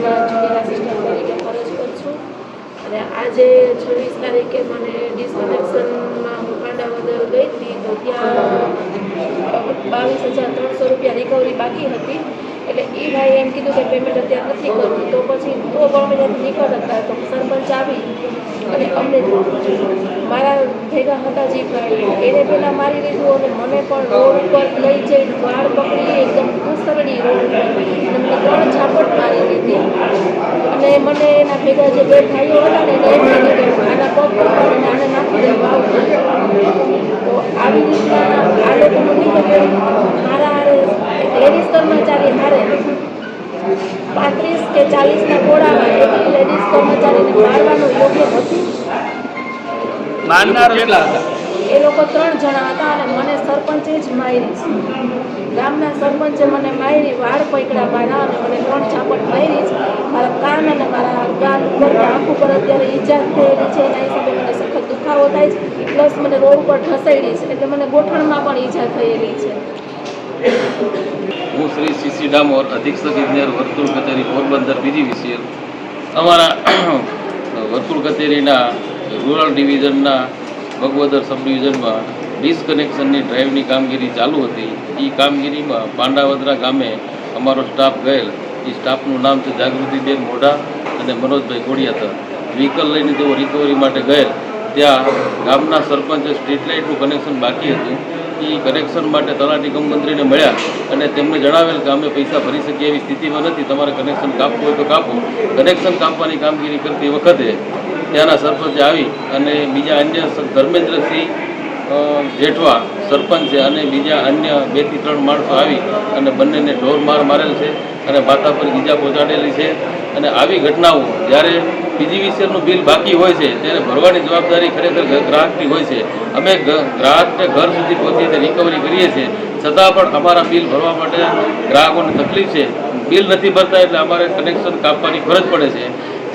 તરીકે ફરજ કરું છું અને આજે છવ્વીસ તારીખે મને ડિસકનેક્શનમાં હું પાંડાવદર ગઈ હતી તો ત્યાં બાવીસ હજાર ત્રણસો રૂપિયા રિકવરી બાકી હતી એટલે એ ભાઈ એમ કીધું કે પેમેન્ટ અત્યારે નથી કરવું તો પછી તો પણ અમે ત્યાંથી નીકળ હતા તો સરપંચ આવી અને અમને મારા ભેગા હતા જે ભાઈ, એને પહેલાં મારી લીધું અને મને પણ રોડ ઉપર લઈ જઈને વાળ પકડી એકદમ ઘસરડી રોડ ઉપર અને મને ત્રણ ઝાપટ મારી દીધી અને મને એના ભેગા જે બે ભાઈઓ હતા ને એને એમ આના પગ પકડીને આને નાખી દે તો આવી રીતના આ લોકો નથી કે મારા હારે લેડીઝ કર્મચારી હારે. પાંત્રીસ કે ચાલીસના ગોળામાં એક લેડીઝ કર્મચારીને મારવાનું યોગ્ય નથી. મારનાર કેટલા હતા? એ લોકો ત્રણ જણા હતા અને મને સરપંચે જ મારી. ગામના સરપંચે મને મારી, વાળ પકડ્યા મારા અને મને ત્રણ ચાપટ મારી છે મારા કાન અને મારા ગાલ ઉપર આંખ ઉપર અત્યારે ઈજા થયેલી છે, એના હિસાબે મને સખત દુખાવો થાય છે. પ્લસ મને રોડ ઉપર ઢસેડી છે, એટલે મને ગોઠણમાં પણ ઈજા થયેલી છે. હું શ્રી સીસી ડામોર, અધિક્ષક ઇજનેર, વર્તુળ કચેરી, પોરબંદર, બીજી વિસીએલ અમારા વર્તુળ કચેરીના રૂરલ ડિવિઝનના ભગવદર સબ ડિસકનેક્શનની ડ્રાઈવની કામગીરી ચાલુ હતી. એ કામગીરીમાં પાંડાવદરા ગામે અમારો સ્ટાફ ગયેલ. એ સ્ટાફનું નામ છે જાગૃતિબેન મોઢા અને મનોજભાઈ કોડિયાતર. વ્હીકલ લઈને તેઓ રિકવરી માટે ગયેલ. ત્યાં ગામના સરપંચે સ્ટ્રીટ લાઇટનું કનેક્શન બાકી હતું. એ કનેક્શન માટે તલાટી કમ મંત્રીને મળ્યા અને તેમણે જણાવેલ કે અમે પૈસા ભરી શકીએ એવી સ્થિતિમાં નથી. તમારે કનેક્શન કાપવું હોય તો કાપો. કનેક્શન કાપવાની કામગીરી કરતી વખતે ત્યાંના સરપંચ આવી અને બીજા અન્ય ધર્મેન્દ્રસિંહ જેઠવા સરપંચ અને બીજા અન્ય બેથી ત્રણ માણસો આવી અને બંનેને ઢોર માર મારેલ છે અને માથા પર ઈજા પહોંચાડેલી છે અને આવી ઘટનાઓ જ્યારે પીજીવીસીએલનું બિલ બાકી હોય છે ત્યારે ભરવાની જવાબદારી ખરેખર ગ્રાહકની હોય છે. અમે ગ્રાહકને ઘર સુધી પહોંચીને રિકવરી કરીએ છીએ. છતાં પણ અમારા બિલ ભરવા માટે ગ્રાહકોને તકલીફ છે. બિલ નથી ભરતા એટલે અમારે કનેક્શન કાપવાની ફરજ પડે છે.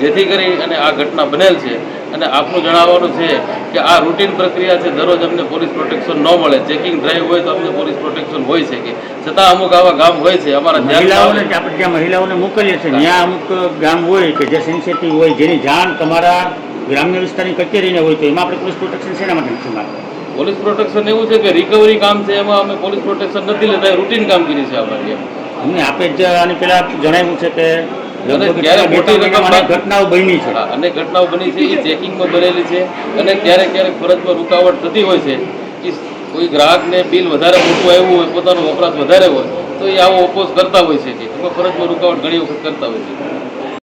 જેથી કરી અને આ ઘટના બનેલ છે. અને આપનું જણાવવાનું છે કે આ રૂટીન પ્રક્રિયા છે દરરોજ અમને પોલીસ પ્રોટેક્શન ન મળે. ચેકિંગ ડ્રાઈવ હોય તો અમને પોલીસ પ્રોટેક્શન હોય છે કે છતાં અમુક આવા ગામ હોય છે અમારા મહિલાઓને આપણે જ્યાં મહિલાઓને મોકલીએ છીએ. ત્યાં અમુક ગામ હોય કે જે સેન્સિટિવ હોય જેની જાણ તમારા ગ્રામ્ય વિસ્તારની કચેરીને હોય તો એમાં આપણે પોલીસ પ્રોટેક્શન શેના માટે નથી મારતા પોલીસ પ્રોટેક્શન એવું છે કે રિકવરી કામ છે એમાં અમે પોલીસ પ્રોટેક્શન નથી લેતા રૂટીન કામગીરી છે અમારી એમ. અમને આપે જ આની પહેલાં જણાવ્યું છે કે ઘટનાઓ બની છે. અનેક ઘટનાઓ બની છે એ ચેકિંગમાં બનેલી છે અને ક્યારેક ક્યારેક ફરજમાં રૂકાવટ થતી હોય છે કે કોઈ ગ્રાહકને બિલ વધારે મોટું આવ્યું હોય પોતાનો વપરાશ વધારે હોય તો એ આવો ઓપોઝ કરતા હોય છે કે ફરજમાં રૂકાવટ ઘણી વખત કરતા હોય છે.